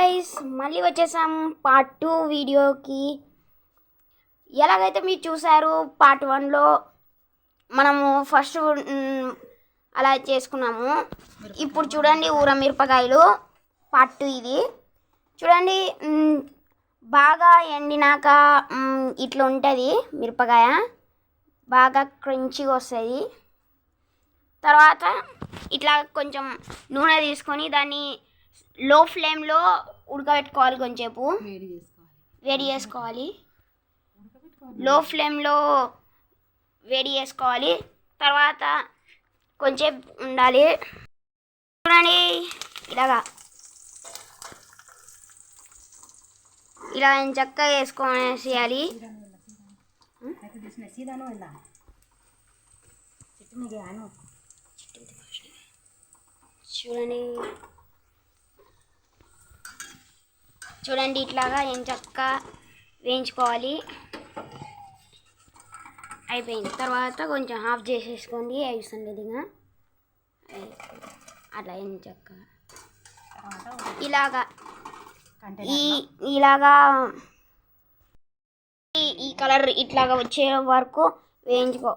Guys మళ్ళీ వచ్చేసాం part two వీడియోకి ఎలాగైతే మీరు చూసారు పార్ట్ వన్లో మనము ఫస్ట్ అలా చేసుకున్నాము. ఇప్పుడు చూడండి ఊర మిరపకాయలు పార్ట్ టూ ఇది. చూడండి బాగా ఎండినాక ఇట్లా ఉంటుంది మిరపకాయ. బాగా క్రంచిగా వస్తుంది. తర్వాత ఇట్లా కొంచెం నూనె తీసుకొని దాన్ని లో ఫ్లేమ్లో ఉడకబెట్టుకోవాలి కొంచెంసేపు. వేడి చేసుకోవాలి. లో ఫ్లేమ్లో వేడి చేసుకోవాలి. తర్వాత కొంచెం ఉండాలి. చూడండి ఇలాగా. ఇలా చక్కగా వేసుకొనేసేయాలి ఆను చూడండి. చూడండి ఇట్లాగా ఏం చక్కగా వేయించుకోవాలి. అయిపోయింది. తర్వాత కొంచెం హాఫ్ చేసేసుకోండి. అయిపోతుంది ఇదిగా అట్లా ఏం తర్వాత ఇలాగా. ఈ ఇలాగా ఈ- ఈ కలర్ ఇట్లాగా వచ్చే వరకు వేయించుకో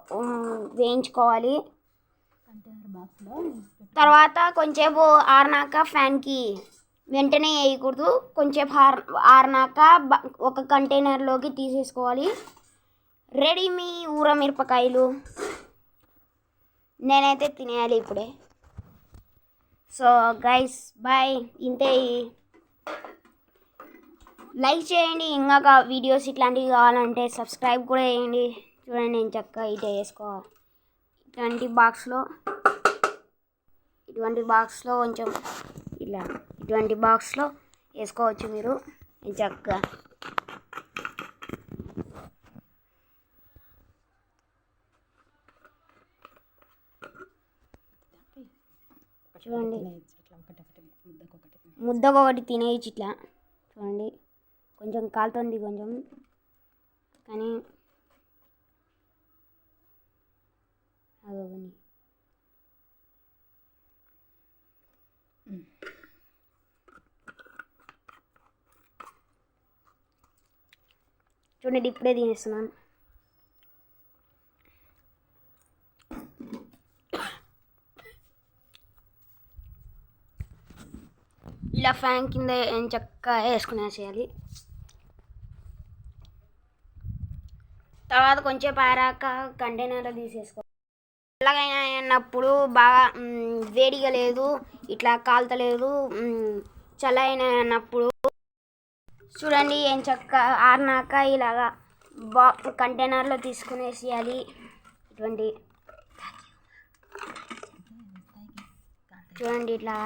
వేయించుకోవాలి. తర్వాత కొంచెంసేపు ఆరినాక ఫ్యాన్కి వెంటనే వేయకూడదు. కొంచెం ఆర్ ఆరినాక బ- ఒక కంటైనర్లోకి తీసేసుకోవాలి. రెడీ మీ ఊర మిరపకాయలు నేనైతే తినేయాలి ఇప్పుడే. సో గైస్ బాయ్ ఇంతే. లైక్ చేయండి. ఇంకా వీడియోస్ ఇట్లాంటివి కావాలంటే సబ్స్క్రైబ్ కూడా చేయండి. చూడండి నేను చక్కగా ఇటే వేసుకోవాలి ఇట్లాంటి బాక్స్లో ఇటువంటి బాక్స్లో కొంచెం ఇలా. ఇటువంటి బాక్స్లో వేసుకోవచ్చు మీరు. చక్కగా. చూడండి. ఇట్లా ఒకటి ముద్దకు ఒకటి తినేయచ్చు ఇట్లా. చూడండి. కొంచెం కాలుతుంది కొంచెం. కానీ చూడండి ఇప్పుడే తినేస్తున్నాను. ఇలా ఫ్యాన్ కింద చక్కగా వేసుకునే చేయాలి. తర్వాత కొంచెం పారాక కంటైనర్లో తీసేసుకో. ఎలాగైనా అన్నప్పుడు బాగా వేడిగా లేదు ఇట్లా కాలుతలేదు మ్, చల్లైన అన్నప్పుడు చూడండి ఏం చక్క ఆరినాక ఇలాగా బా కంటైనర్లో తీసుకునేసేయాలి ఇటువంటి చూడండి ఇట్లా.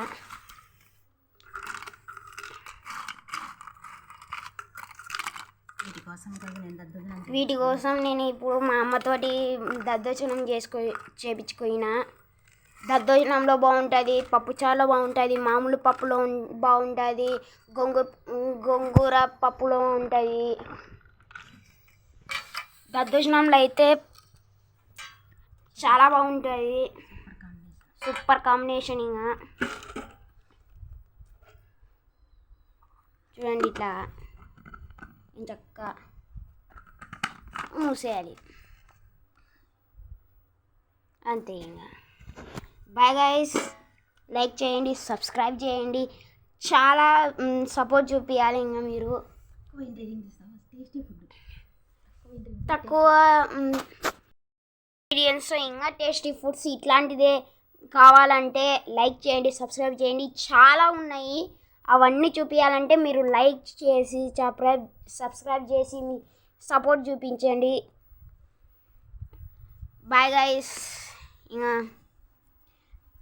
వీటి కోసం నేను ఇప్పుడు మా అమ్మతోటి దద్దోజనం చేసుకో చేపించుకున్నా దద్దోజనంలో బాగుంటుంది పప్పుచారులో బాగుంటుంది మామూలు పప్పులో బాగుంటుంది గొంగు గోంగూర పప్పులో ఉంటుంది. దద్దోజనంలో అయితే చాలా బాగుంటుంది. సూపర్ కాంబినేషన్ ఇంకా చూడండి ఇట్లా. చక్క మూసేయాలి. అంతే ఇంకా బాయ్ గైస్ లైక్ చేయండి సబ్స్క్రైబ్ చేయండి. చాలా సపోర్ట్ చూపించాలి ఇంకా మీరు. తక్కువ ఇంగ్రీడియంట్స్ ఇంకా టేస్టీ ఫుడ్స్ ఇట్లాంటిదే కావాలంటే లైక్ చేయండి సబ్స్క్రైబ్ చేయండి. చాలా ఉన్నాయి. అవన్నీ చూపించాలంటే మీరు లైక్ చేసి సబ్స్క్రైబ్ సబ్స్క్రైబ్ చేసి మీ సపోర్ట్ చూపించండి. బాయ్ గైస్ ఇంకా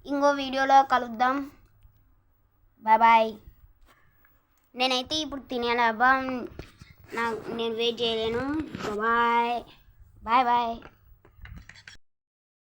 ఇంకో వీడియోలో కలుద్దాం. బాయ్ బాయ్ నేనైతే ఇప్పుడు తినేలా అబ్బా. నా నేను వెయిట్ చేయలేను. Bye bye bye